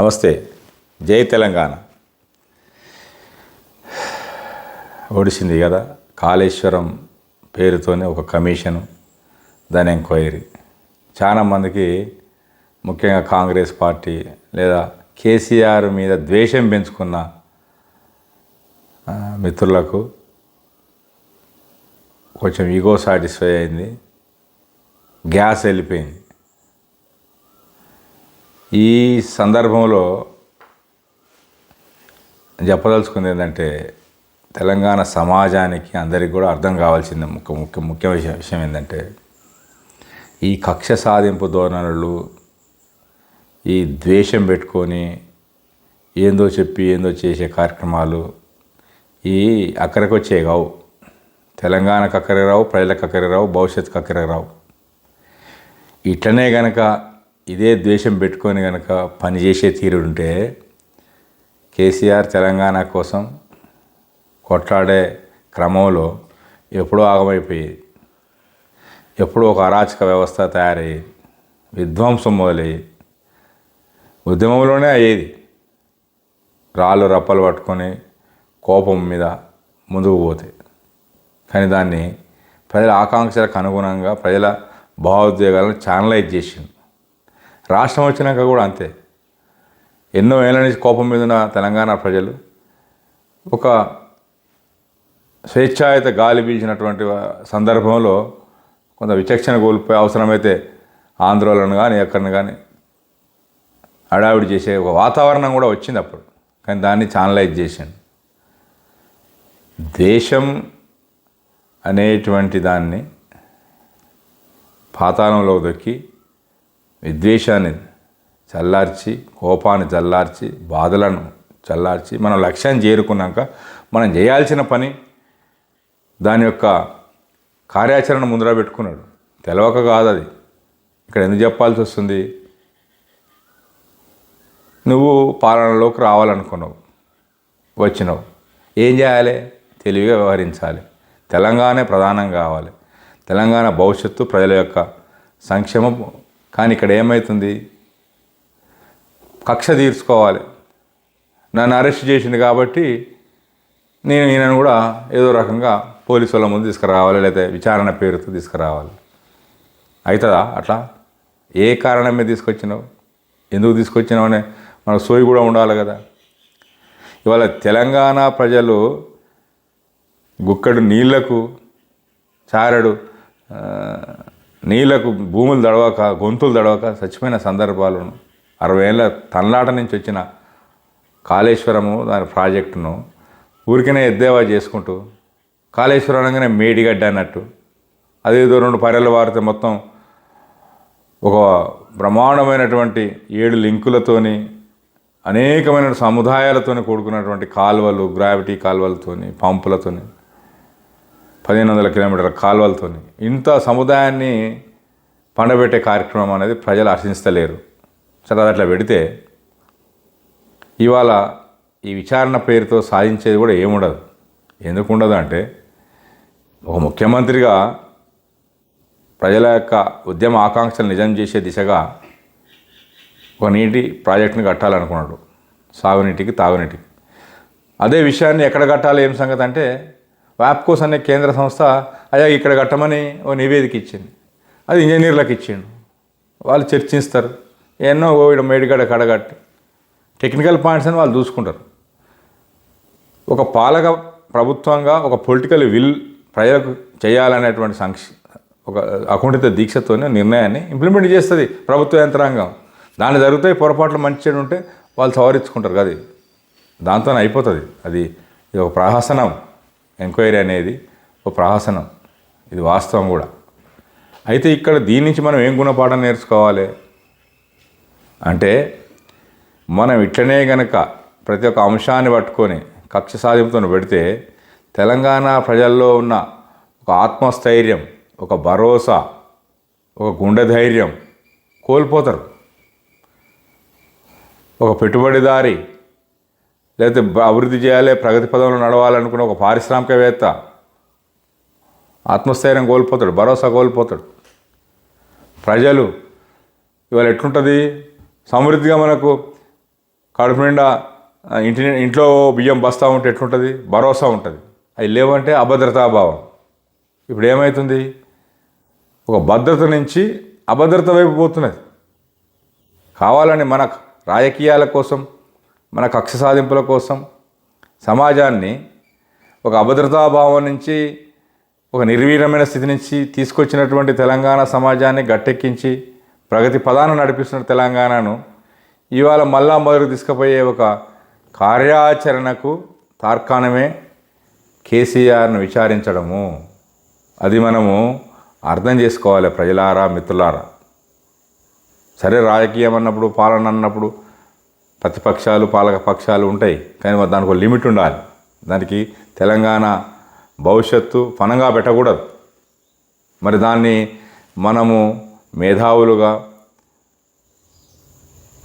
నమస్తే జై తెలంగాణ. ఒడిసింది కదా కాళేశ్వరం పేరుతోనే ఒక కమిషను దాని ఎంక్వైరీ. చాలామందికి ముఖ్యంగా కాంగ్రెస్ పార్టీ లేదా కేసీఆర్ మీద ద్వేషం పెంచుకున్న మిత్రులకు కొంచెం ఈగో సాటిస్ఫై అయింది గ్యాస్ వెళ్ళిపోయింది. ఈ సందర్భంలో చెప్పదలుచుకుంది ఏంటంటే తెలంగాణ సమాజానికి అందరికి కూడా అర్థం కావాల్సింది ముఖ్య ముఖ్య ముఖ్య విషయం విషయం ఏంటంటే ఈ కక్ష సాధింపు ధోరణులు ఈ ద్వేషం పెట్టుకొని ఏందో చెప్పి ఏందో చేసే కార్యక్రమాలు ఈ అక్కడికి వచ్చే కావు. తెలంగాణకు అక్కడికి రావు ప్రజలకు అక్కడికి రావు భవిష్యత్తుకు అక్కడికి రావు. ఇట్లనే కనుక ఇదే ద్వేషం పెట్టుకొని కనుక పనిచేసే తీరుంటే కేసీఆర్ తెలంగాణ కోసం కొట్లాడే క్రమంలో ఎప్పుడో ఆగమైపోయేది. ఎప్పుడో ఒక అరాచక వ్యవస్థ తయారయ్యేది విధ్వంసం మొదలయ్యేది ఉద్యమంలోనే అయ్యేది. రాళ్ళు రప్పలు పట్టుకొని కోపం మీద ముందుకు పోతే. కానీ దాన్ని ప్రజల ఆకాంక్షలకు అనుగుణంగా ప్రజల భావోద్వేగాలను ఛానలైజ్ చేసింది రాష్ట్రం వచ్చినాక కూడా అంతే. ఎన్నో ఏళ్ళ నుంచి కోపం మీద ఉన్న తెలంగాణ ప్రజలు ఒక స్వేచ్ఛాయుత గాలి పీల్చినటువంటి సందర్భంలో కొంత విచక్షణ కోల్పోయి అవసరమైతే ఆందోళన కానీ ఎక్కడిని కానీ హడావిడి చేసే ఒక వాతావరణం కూడా వచ్చింది అప్పుడు. కానీ దాన్ని ఛానలైజ్ చేశాను దేశం అనేటువంటి దాన్ని పాతాళంలో దొక్కి విద్వేషాన్ని చల్లార్చి కోపాన్ని చల్లార్చి బాధలను చల్లార్చి మనం లక్ష్యాన్ని చేరుకున్నాక మనం చేయాల్సిన పని దాని యొక్క కార్యాచరణ ముందర పెట్టుకున్నాడు. తెలవక కాదు అది. ఇక్కడ ఎందుకు చెప్పాల్సి వస్తుంది? నువ్వు పాలనలోకి రావాలనుకున్నావు. వచ్చినావు. ఏం చేయాలి? తెలివిగా వ్యవహరించాలి. తెలంగాణ ప్రధానం కావాలి. తెలంగాణ భవిష్యత్తు ప్రజల యొక్క సంక్షేమం కానీ ఇక్కడ ఏమవుతుంది కక్ష తీర్చుకోవాలి. నన్ను అరెస్ట్ చేసింది కాబట్టి నేను ఈయనను కూడా ఏదో రకంగా పోలీసు వాళ్ళ ముందు తీసుకురావాలి లేదా విచారణ పేరుతో తీసుకురావాలి. అవుతుందా అట్లా? ఏ కారణం మీద తీసుకొచ్చినావు? ఎందుకు తీసుకొచ్చినావు అనే మనకు సోయి కూడా ఉండాలి కదా. ఇవాళ తెలంగాణ ప్రజలు గుక్కడు నీళ్ళకు చారడు నీళ్ళకు భూములు దడవక గొంతులు దడవక చచ్చిపోయిన సందర్భాలను అరవై ఏళ్ళ తన్లాట నుంచి వచ్చిన కాళేశ్వరము దాని ప్రాజెక్టును ఊరికనే ఎద్దేవా చేసుకుంటూ కాళేశ్వరం అనగానే మేడిగడ్డ అన్నట్టు. అదేదో రెండు పర్యలు వారితే మొత్తం ఒక బ్రహ్మాండమైనటువంటి ఏడు లింకులతోని అనేకమైన సముదాయాలతోని కూడుకున్నటువంటి కాలువలు గ్రావిటీ కాలువలతోని పంపులతోని. పదిహేను వందల కిలోమీటర్ల కాలువలతోని ఇంత సముదాయాన్ని పండబెట్టే కార్యక్రమం అనేది ప్రజలు హర్షిస్తలేరు సరే అది అట్లా పెడితే ఇవాళ ఈ విచారణ పేరుతో సాధించేది కూడా ఏముండదు. ఎందుకు ఉండదు అంటే ఒక ముఖ్యమంత్రిగా ప్రజల యొక్క ఉద్యమ ఆకాంక్షలు నిజం చేసే దిశగా ఒక నీటి ప్రాజెక్టుని కట్టాలనుకున్నాడు. సాగునీటికి తాగునీటికి. అదే విషయాన్ని ఎక్కడ కట్టాలి? ఏం సంగతి అంటే వ్యాప్కోస్ అనే కేంద్ర సంస్థ అయ్యా ఇక్కడ కట్టమని ఓ నివేదిక ఇచ్చింది. అది ఇంజనీర్లకు ఇచ్చిండు. వాళ్ళు చర్చిస్తారు. ఎన్నో ఓ మేడిగడ కడగట్టి టెక్నికల్ పాయింట్స్ అని వాళ్ళు చూసుకుంటారు. ఒక పాలక ప్రభుత్వంగా ఒక పొలిటికల్ విల్ ప్రజలకు చేయాలనేటువంటి సంక్ష ఒక అకుంఠిత దీక్షతోనే నిర్ణయాన్ని ఇంప్లిమెంట్ చేస్తుంది ప్రభుత్వ యంత్రాంగం. దాన్ని జరుగుతాయి పొరపాట్లు మంచి చెడు ఉంటే వాళ్ళు సవరించుకుంటారు. కదా దాంతో అయిపోతుంది. అది ఇది ఒక ప్రహసనం. ఎంక్వైరీ అనేది ఒక ప్రహసనం. ఇది వాస్తవం కూడా. అయితే ఇక్కడ దీని నుంచి మనం ఏం గుణపాఠం నేర్చుకోవాలి? అంటే మనం ఇట్లనే గనక ప్రతి ఒక్క అంశాన్ని పట్టుకొని కక్ష సాధింపుతో పెడితే తెలంగాణ ప్రజల్లో ఉన్న ఒక ఆత్మస్థైర్యం ఒక భరోసా ఒక గుండె ధైర్యం కోల్పోతారు. ఒక పెట్టుబడిదారి లేకపోతే అభివృద్ధి చేయాలి ప్రగతి పదంలో నడవాలనుకున్న ఒక పారిశ్రామికవేత్త ఆత్మస్థైర్యం కోల్పోతాడు భరోసా కోల్పోతాడు. ప్రజలు ఇవాళ ఎట్లుంటుంది? సమృద్ధిగా మనకు కడుపు నిండా ఇంటి ఇంట్లో బియ్యం బస్తా ఉంటే ఎట్లుంటుంది? భరోసా ఉంటుంది. అవి లేవంటే అభద్రతాభావం ఇప్పుడు ఏమవుతుంది ఒక భద్రత నుంచి అభద్రత వైపు పోతున్నది. కావాలని మన రాజకీయాల కోసం మన కక్ష సాధింపుల కోసం సమాజాన్ని ఒక అభద్రతాభావం నుంచి ఒక నిర్వీరమైన స్థితి నుంచి తీసుకొచ్చినటువంటి తెలంగాణ సమాజాన్ని గట్టెక్కించి ప్రగతి పదాన నడిపిస్తున్న తెలంగాణను ఇవాళ మళ్ళా మొదలు తీసుకుపోయే ఒక కార్యాచరణకు తార్కాణమే కేసీఆర్ను విచారించడము. అది మనము అర్థం చేసుకోవాలి ప్రజలారా మిత్రులారా. సరే రాజకీయం అన్నప్పుడు పాలన అన్నప్పుడు ప్రతిపక్షాలు పాలక పక్షాలు ఉంటాయి. కానీ మరి దానికి ఒక లిమిట్ ఉండాలి. దానికి తెలంగాణ భవిష్యత్తు పనంగా పెట్టకూడదు. మరి దాన్ని మనము మేధావులుగా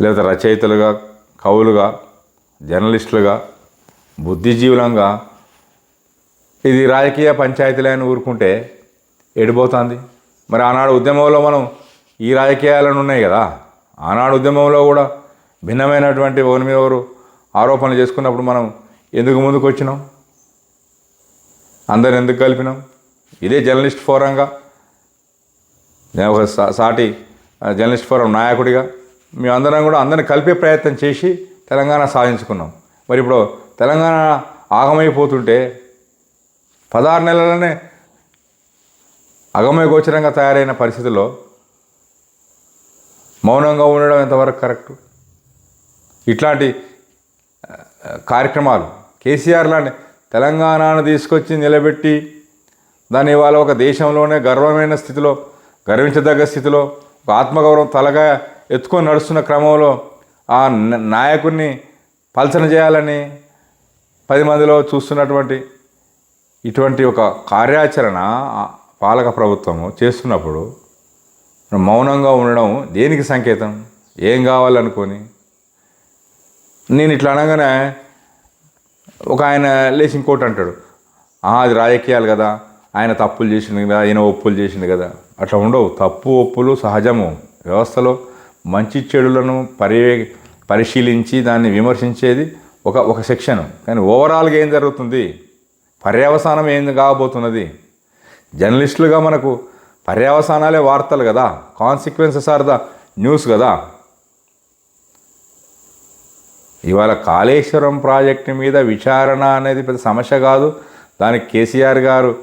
లేదా రచయితలుగా కవులుగా జర్నలిస్టులుగా బుద్ధిజీవులంగా ఇది రాజకీయ పంచాయతీలే అని ఊరుకుంటే ఎడిపోతుంది మరి ఆనాడు ఉద్యమంలో మనం ఈ రాజకీయాలను ఉన్నాయి కదా. ఆనాడు ఉద్యమంలో కూడా భిన్నమైనటువంటి ఒకరి మీద ఎవరు? ఆరోపణలు చేసుకున్నప్పుడు మనం ఎందుకు ముందుకు వచ్చినాం? అందరు ఎందుకు కలిపినాం? ఇదే జర్నలిస్ట్ ఫోరంగా. నేను ఒక సా- సాటి జర్నలిస్ట్ ఫోరం నాయకుడిగా. మేమందరం కూడా అందరిని కలిపే ప్రయత్నం చేసి తెలంగాణ సాధించుకున్నాం. మరి ఇప్పుడు తెలంగాణ ఆగమైపోతుంటే పదహారు నెలలనే అగమయ గోచరంగా తయారైన పరిస్థితుల్లో మౌనంగా ఉండడం ఎంతవరకు కరెక్టు? ఇట్లాంటి కార్యక్రమాలు. కేసీఆర్ లాంటి తెలంగాణను తీసుకొచ్చి నిలబెట్టి దాన్ని ఇవాళ ఒక దేశంలోనే గర్వమైన స్థితిలో గర్వించదగ్గ స్థితిలో ఒక ఆత్మగౌరవం తలగా ఎత్తుకొని నడుస్తున్న క్రమంలో ఆ నాయకుడిని పల్చన చేయాలని పది మందిలో చూస్తున్నటువంటి ఇటువంటి ఒక కార్యాచరణ పాలక ప్రభుత్వము చేస్తున్నప్పుడు మౌనంగా ఉండడం దేనికి సంకేతం? ఏం కావాలనుకొని? నేను ఇట్లా అనగానే ఒక ఆయన లేచి ఇంకోటి అంటాడు అది రాజకీయాలు కదా ఆయన తప్పులు చేసింది కదా ఈయన ఒప్పులు చేసిండు కదా. అట్లా ఉండవు తప్పు ఒప్పులు సహజము వ్యవస్థలో మంచి చెడులను పర్యవే పరిశీలించి దాన్ని విమర్శించేది ఒక ఒక సెక్షన్. కానీ ఓవరాల్గా ఏం జరుగుతుంది? పర్యవసానం ఏం కాబోతున్నది? జర్నలిస్టులుగా మనకు పర్యవసానాలే వార్తలు కదా కాన్సిక్వెన్సెస్ ఆర్ ద న్యూస్ కదా. ఇవాళ కాళేశ్వరం ప్రాజెక్టు మీద విచారణ అనేది పెద్ద సమస్య కాదు. దానికి కేసీఆర్ గారు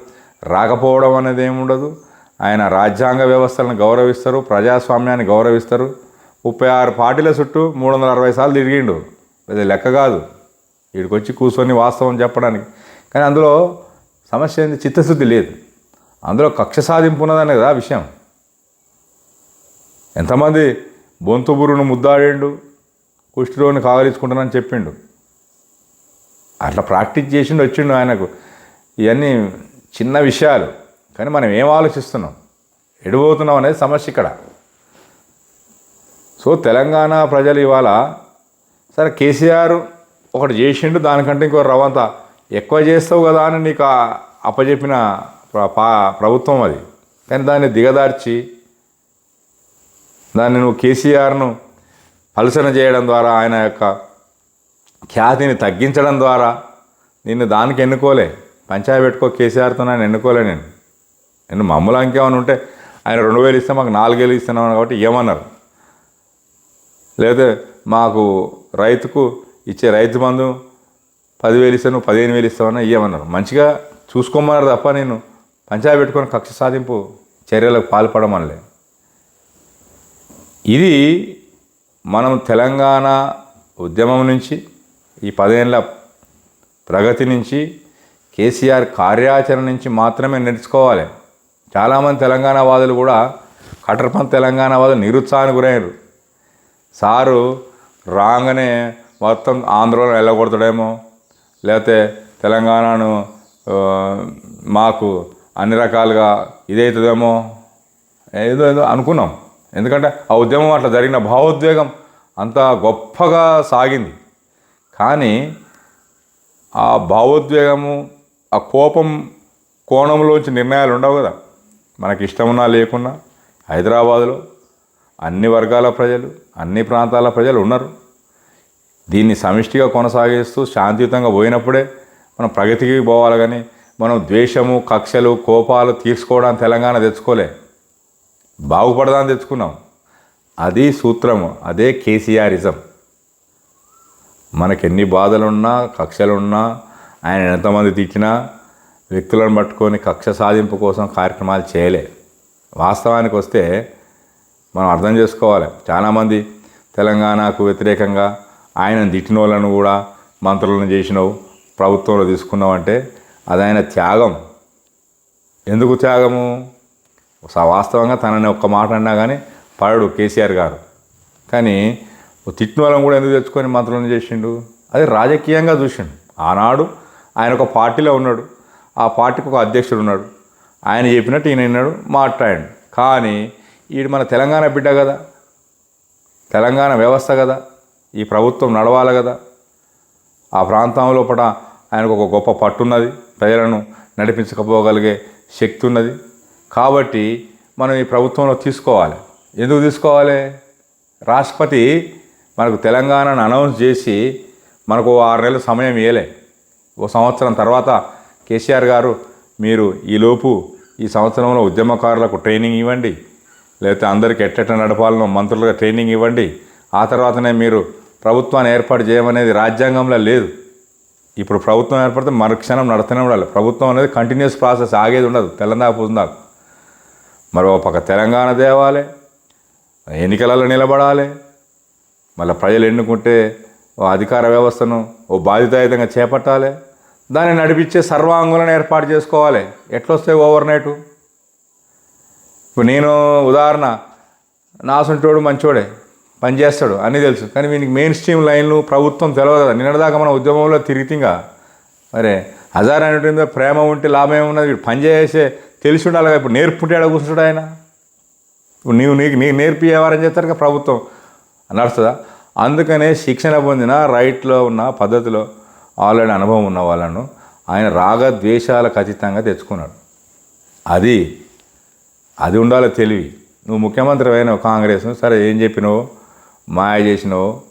రాకపోవడం అనేది ఏముండదు ఆయన రాజ్యాంగ వ్యవస్థలను గౌరవిస్తారు ప్రజాస్వామ్యాన్ని గౌరవిస్తారు. ముప్పై ఆరు పార్టీల చుట్టూ మూడు వందల అరవై సార్లు తిరిగిండు. పెద్ద లెక్క కాదు. వీడికొచ్చి కూర్చొని వాస్తవం చెప్పడానికి. కానీ అందులో సమస్య ఏంది? చిత్తశుద్ధి లేదు. అందులో కక్ష సాధింపు ఉన్నదనే కదా విషయం. ఎంతమంది బొంతుబురును ముద్దాడిండు. కుష్ఠరోగిని కావలించుకుంటానని చెప్పిండు. అట్లా ప్రాక్టీస్ చేసిండు వచ్చిండు ఆయనకు. ఇవన్నీ చిన్న విషయాలు. కానీ మనం ఏం ఆలోచిస్తున్నాం? ఎడిపోతున్నాం అనేది సమస్య ఇక్కడ. సో తెలంగాణ ప్రజలు ఇవాళ సరే కేసీఆర్ ఒకటి చేసిండు దానికంటే ఇంకో రవంత ఎక్కువ చేస్తావు కదా అని నీకు అప్పచెప్పిన పా- ప్రభుత్వం అది. కానీ దాన్ని దిగదార్చి దాన్ని నువ్వు కేసీఆర్ను పలుసన చేయడం ద్వారా ఆయన యొక్క ఖ్యాతిని తగ్గించడం ద్వారా నిన్ను దానికి ఎన్నుకోలే. పంచాయతీ పెట్టుకో కేసీఆర్తో నేను ఎన్నుకోలే నేను. నేను మమ్మల్ని ఇంకేమైనా ఉంటే ఆయన రెండు వేలు ఇస్తే మాకు నాలుగేళ్ళు ఇస్తున్నాం కాబట్టి ఏమన్నారు. లేదా మాకు రైతుకు ఇచ్చే రైతు బంధు పదివేలు ఇస్తే నువ్వు పదిహేను వేలు ఇస్తావన్నా ఇవ్వమన్నారు మంచిగా చూసుకోమన్నారు తప్ప నేను పంచాయతీ పెట్టుకొని కక్ష సాధింపు చర్యలకు పాల్పడమనలే. ఇది మనం తెలంగాణ ఉద్యమం నుంచి ఈ పదేళ్ళ ప్రగతి నుంచి కేసీఆర్ కార్యాచరణ నుంచి మాత్రమే నేర్చుకోవాలి. చాలామంది తెలంగాణ వాదులు కూడా కట్టర్పంత్ తెలంగాణ వాదులు నిరుత్సాహానికి గురయ్యారు. సారు రాగానే మొత్తం ఆంధ్రలో వెళ్ళగొడతాడేమో లేకపోతే తెలంగాణను మాకు అన్ని రకాలుగా ఇదవుతుందేమో ఏదో ఏదో అనుకున్నాం. ఎందుకంటే ఆ ఉద్యమం అట్లా జరిగిన భావోద్వేగం అంత గొప్పగా సాగింది. కానీ ఆ భావోద్వేగము ఆ కోపం కోణంలోంచి నిర్ణయాలు ఉండవు కదా. మనకి ఇష్టమున్నా లేకున్నా హైదరాబాదులో అన్ని వర్గాల ప్రజలు అన్ని ప్రాంతాల ప్రజలు ఉన్నారు. దీన్ని సమిష్టిగా కొనసాగిస్తూ శాంతియుతంగా పోయినప్పుడే మనం ప్రగతికి పోవాలి కానీ మనం ద్వేషము కక్షలు కోపాలు తీర్చుకోవడానికి తెలంగాణ తెచ్చుకోలే. బాగుపడదాన్ని తెచ్చుకున్నాం. అది సూత్రము అదే కేసీఆరిజం. మనకి ఎన్ని బాధలున్నా కక్షలున్నా ఆయన ఎంతమంది తిట్టినా వ్యక్తులను పట్టుకొని కక్ష సాధింపు కోసం కార్యక్రమాలు చేయలే. వాస్తవానికి వస్తే మనం అర్థం చేసుకోవాలి. చాలామంది తెలంగాణకు వ్యతిరేకంగా ఆయన తిట్టిన వాళ్ళను కూడా మంత్రులను చేసినావు ప్రభుత్వంలో తీసుకున్నావు అంటే అది త్యాగం. ఎందుకు త్యాగము? వాస్తవంగా తనని ఒక్క మాట అన్నా కానీ పడడు కేసీఆర్ గారు. కానీ ఓ తిట్టిన వాళ్ళని కూడా ఎందుకు తెచ్చుకొని మంత్రులను చేసిండు? అది రాజకీయంగా చూసిండు. ఆనాడు ఆయన ఒక పార్టీలో ఉన్నాడు. ఆ పార్టీకి ఒక అధ్యక్షుడు ఉన్నాడు. ఆయన చెప్పినట్టు ఈయన విన్నాడు మాట్లాడాడు. కానీ ఈడు మన తెలంగాణ బిడ్డ కదా. తెలంగాణ వ్యవస్థ కదా. ఈ ప్రభుత్వం నడవాలి కదా. ఆ ప్రాంతం లోపల ఆయనకు ఒక గొప్ప పట్టున్నది ప్రజలను నడిపించకపోగలిగే శక్తి ఉన్నది. కాబట్టి మనం ఈ ప్రభుత్వంలో తీసుకోవాలి. ఎందుకు తీసుకోవాలి? రాష్ట్రపతి మనకు తెలంగాణను అనౌన్స్ చేసి మనకు ఆరు నెలల సమయం ఇవ్వలే ఓ సంవత్సరం తర్వాత కేసీఆర్ గారు మీరు ఈలోపు ఈ సంవత్సరంలో ఉద్యమకారులకు ట్రైనింగ్ ఇవ్వండి. లేకపోతే అందరికి ఎట్టెట్ట నడపాలనో మంత్రులుగా ట్రైనింగ్ ఇవ్వండి. ఆ తర్వాతనే మీరు ప్రభుత్వాన్ని ఏర్పాటు చేయమనేది రాజ్యాంగంలో లేదు. ఇప్పుడు ప్రభుత్వం ఏర్పడితే మరుక్షణం నడుస్తూనే ఉండాలి. ప్రభుత్వం అనేది కంటిన్యూస్ ప్రాసెస్ ఆగేది ఉండదు. తెలంగాణ పొందాలి మరో ఒక పక్క తెలంగాణ తేవాలి ఎన్నికలలో నిలబడాలి. మళ్ళీ ప్రజలు ఎన్నుకుంటే ఓ అధికార వ్యవస్థను ఓ బాధ్యతాయుతంగా చేపట్టాలి. దాన్ని నడిపించే సర్వాంగులను ఏర్పాటు చేసుకోవాలి. ఎట్లొస్తాయి ఓవర్ నైట్ ఇప్పుడు నేను ఉదాహరణ నాసుంటోడు మంచోడే పనిచేస్తాడు అన్నీ తెలుసు. కానీ వీనికి మెయిన్ స్ట్రీమ్ లైన్లు ప్రభుత్వం తెలియదు కదా. నిన్నటిదాకా మన ఉద్యమంలో తిరిగితింగా. మరి హజార్ అనేటువంటి ప్రేమ ఉంటే లాభం ఏమున్నది? వీడు పనిచేసే తెలిసి ఉండాలి ఇప్పుడు నేర్పుంటే ఆడ కూర్చుంటాడు ఆయన. ఇప్పుడు నీవు నీకు నీకు నేర్పియేవారని వ్యవహారం చేస్తారు కదా ప్రభుత్వం. నడుస్తుందా? అందుకనే శిక్షణ పొందిన రైట్లో ఉన్న పద్ధతిలో ఆల్రెడీ అనుభవం ఉన్న వాళ్ళను ఆయన రాగ ద్వేషాలకు అతీతంగా తెచ్చుకున్నాడు. అది అది ఉండాలి తెలివి. నువ్వు ముఖ్యమంత్రి అయినావు కాంగ్రెస్ సరే ఏం చెప్పినావు? మాయ చేసినావు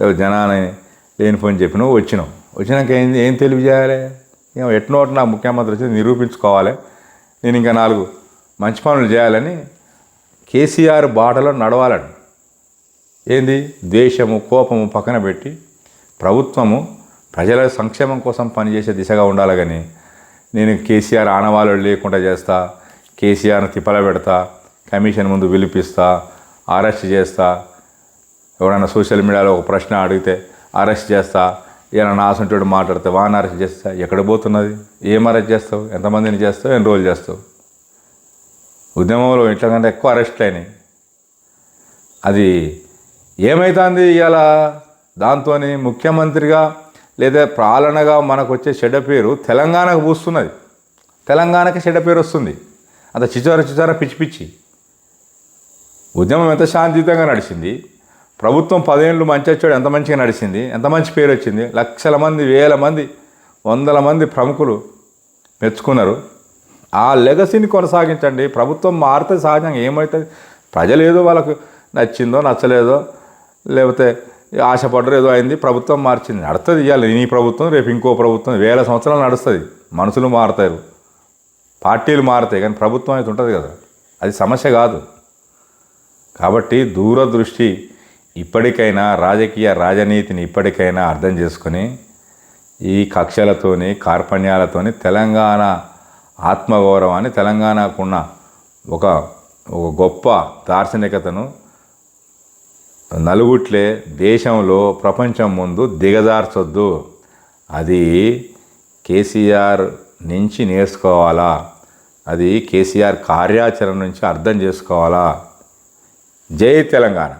లేదా జనాన్ని లేని ఫోన్ చెప్పినావు వచ్చినావు. వచ్చినాక ఏం ఏం తెలివి చేయాలి? ఏమో ఎట్నోటి నా ముఖ్యమంత్రి వచ్చి నిరూపించుకోవాలి? నేను ఇంకా నాలుగు మంచి పనులు చేయాలని కేసీఆర్ బాటలో నడవాలని. ఏంది? ద్వేషము కోపము పక్కన పెట్టి ప్రభుత్వము ప్రజల సంక్షేమం కోసం పనిచేసే దిశగా ఉండాలి కానీ నేను కేసీఆర్ ఆనవాళ్ళు లేకుండా చేస్తా కేసీఆర్ని తిప్పల పెడతా కమిషన్ ముందు పిలిపిస్తా అరెస్ట్ చేస్తా ఎవరైనా సోషల్ మీడియాలో ఒక ప్రశ్న అడిగితే అరెస్ట్ చేస్తా ఏమైనా నాసుంటాడు మాట్లాడితే వాన అరెస్ట్ చేస్తా ఎక్కడ పోతున్నది? ఏం అరెస్ట్ చేస్తావు? ఎంతమందిని చేస్తావు? ఎన్ని రోజులు చేస్తావు? ఉద్యమంలో ఇంట్లో కంటే ఎక్కువ అరెస్ట్లు అయినాయి. అది ఏమవుతుంది ఇవాళ దాంతో ముఖ్యమంత్రిగా లేదా పాలనగా మనకు వచ్చే చెడ్డ పేరు తెలంగాణకు పూస్తున్నది. తెలంగాణకి చెడ్డ పేరు వస్తుంది. అంత చిచార చిచార పిచ్చి పిచ్చి. ఉద్యమం ఎంత శాంతియుతంగా నడిచింది? ప్రభుత్వం పదేళ్ళు మంచి వచ్చాడు ఎంత మంచిగా నడిచింది ఎంత మంచి పేరు వచ్చింది లక్షల మంది వేల మంది వందల మంది ప్రముఖులు మెచ్చుకున్నారు. ఆ లెగసీని కొనసాగించండి. ప్రభుత్వం మారితే సహజంగా ఏమవుతుంది? ప్రజలు ఏదో వాళ్ళకు నచ్చిందో నచ్చలేదో లేకపోతే ఆశపడ్డరు ఏదో అయింది ప్రభుత్వం మార్చింది. నడుస్తుంది ఇవ్వాలి నీ ప్రభుత్వం రేపు ఇంకో ప్రభుత్వం వేల సంవత్సరాలు నడుస్తుంది. మనుషులు మారుతారు. పార్టీలు మారుతాయి కానీ ప్రభుత్వం అయితే ఉంటుంది కదా. అది సమస్య కాదు. కాబట్టి దూరదృష్టి ఇప్పటికైనా రాజకీయ రాజనీతిని ఇప్పటికైనా అర్థం చేసుకొని ఈ కక్షలతోని కార్పణ్యాలతోని తెలంగాణ ఆత్మగౌరవాన్ని తెలంగాణకున్న ఒక ఒక గొప్ప దార్శనికతను నలుగుట్లే దేశంలో ప్రపంచం ముందు దిగజార్చొద్దు. అది కేసీఆర్ నుంచి నేర్చుకోవాలా? అది కేసీఆర్ కార్యాచరణ నుంచి అర్థం చేసుకోవాలా? జై తెలంగాణ.